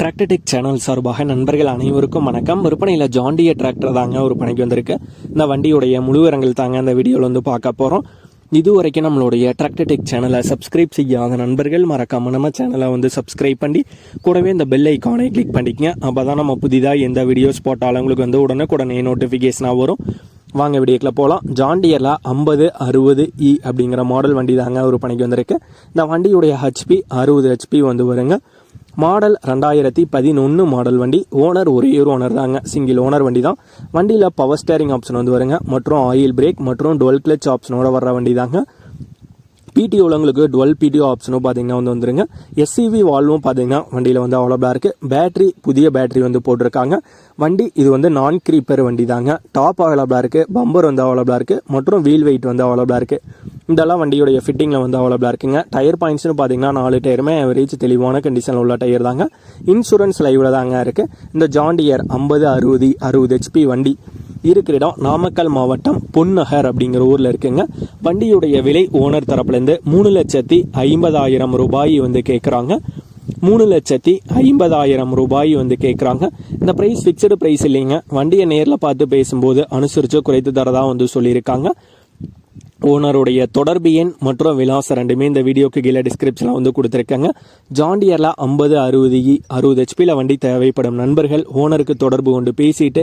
Tractor Tech channel சார்பாக நண்பர்கள் அனைவருக்கும் வணக்கம். விற்பனையில் ஜாண்டிய டிராக்டர் தாங்க ஒரு பணிக்கு வந்திருக்கு. இந்த வண்டியுடைய முழுவிரங்கள் தாங்க அந்த வீடியோவில் வந்து பார்க்க போகிறோம் இது வரைக்கும் நம்மளுடைய டிராக்டர்டெக் சேனலை சப்ஸ்கிரைப் செய்யாத நண்பர்கள் மறக்காம நம்ம சேனலை வந்து சப்ஸ்கிரைப் பண்ணி கூடவே இந்த பெல் ஐக்கானை கிளிக் பண்ணிக்கங்க. அப்போ தான் நம்ம புதிதாக எந்த வீடியோஸ் போட்டாலும் உங்களுக்கு வந்து உடனுக்குடனே நோட்டிஃபிகேஷனாக வரும். வாங்க வீடியோக்கில் போகலாம் ஜாண்டியரில் ஐம்பது அறுபது இ அப்படிங்கிற மாடல் வண்டி தாங்க ஒரு பணிக்கு வந்திருக்கு. இந்த வண்டியுடைய ஹெச்பி அறுபது ஹெச்பி வந்து வருங்க. மாடல் ரெண்டாயிரத்தி பதினொன்று மாடல் வண்டி. ஓனர் ஒரே ஒரு ஓனர் தாங்க. சிங்கிள் ஓனர் வண்டி தான் வண்டியில் பவர் ஸ்டேரிங் ஆப்ஷன் வந்து வருங்க. மற்றும் ஆயில் பிரேக் மற்றும் டுவெல் கிளச் ஆப்ஷனோட வர்ற வண்டி தாங்க பிடி உள்ளவங்களுக்கு டுவெல் பிடிஓ ஆப்ஷனும் பார்த்தீங்கன்னா வந்து வந்துருங்க. எஸ்சிவி வால்வும் பார்த்தீங்கன்னா வண்டியில் வந்து அவைலபிளாக இருக்குது பேட்டரி புதிய பேட்டரி வந்து போட்டிருக்காங்க. வண்டி இது வந்து நான் க்ரீப்பர் வண்டி தாங்க டாப் அவைலபிளாக இருக்குது பம்பர் வந்து அவைலபிளாக இருக்குது மற்றும் வீல் வெயிட் வந்து அவைலபிளாக இருக்குது இதெல்லாம் வண்டியோடைய ஃபிட்டிங்கில் வந்து அவைலபிளாக இருக்குங்க. டயர் பாயிண்ட்ஸ்னு பார்த்தீங்கன்னா நாலு டயருமே ஆவரேஜ் தெளிவான கண்டிஷனில் உள்ள டயர் தாங்க. இன்சூரன்ஸ் லைவில் தாங்க இருக்குது இந்த ஜாண்டியர் ஐம்பது அறுபது அறுபது ஹெச்பி வண்டி. இருக்கிற இடம் நாமக்கல் மாவட்டம் பொன்னகர் அப்படிங்கிற ஊரில் இருக்குங்க. வண்டியுடைய விலை ஓனர் தரப்புலேருந்து மூணு லட்சத்தி ஐம்பதாயிரம் ரூபாய் வந்து கேட்குறாங்க மூணு லட்சத்தி ஐம்பதாயிரம் ரூபாய் வந்து கேட்குறாங்க இந்த ப்ரைஸ் ஃபிக்ஸ்டு ப்ரைஸ் இல்லைங்க. வண்டியை நேரில் பார்த்து பேசும்போது அனுசரித்து குறைத்து தரதான் வந்து சொல்லியிருக்காங்க. ஓனருடைய தொடர்பு எண் மற்றும் விலாசம் ரெண்டுமே இந்த வீடியோக்கு கீழே டிஸ்கிரிப்ஷனில் வந்து கொடுத்துருக்காங்க. ஜாண்டியரில் ஐம்பது அறுபது இ அறுபது ஹெச்பியில் வண்டி தேவைப்படும் நண்பர்கள் ஓனருக்கு தொடர்பு கொண்டு பேசிட்டு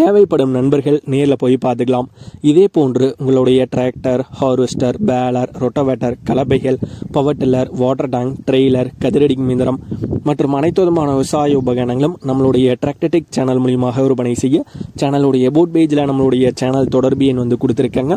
தேவைப்படும் நண்பர்கள் நேரில் போய் பார்த்துக்கலாம். இதே போன்று உங்களுடைய tractor harvester baler rotavator கலப்பைகள் power tiller water tank trailer கதிரடி மிந்திரம் மற்றும் அனைத்து விதமான விவசாய உபகரணங்களும் நம்மளுடைய டிராக்டடிக் சேனல் மூலியமாக விற்பனை செய்ய சேனலுடைய போட் பேஜில் நம்மளுடைய சேனல் தொடர்பு எண் வந்து கொடுத்துருக்காங்க.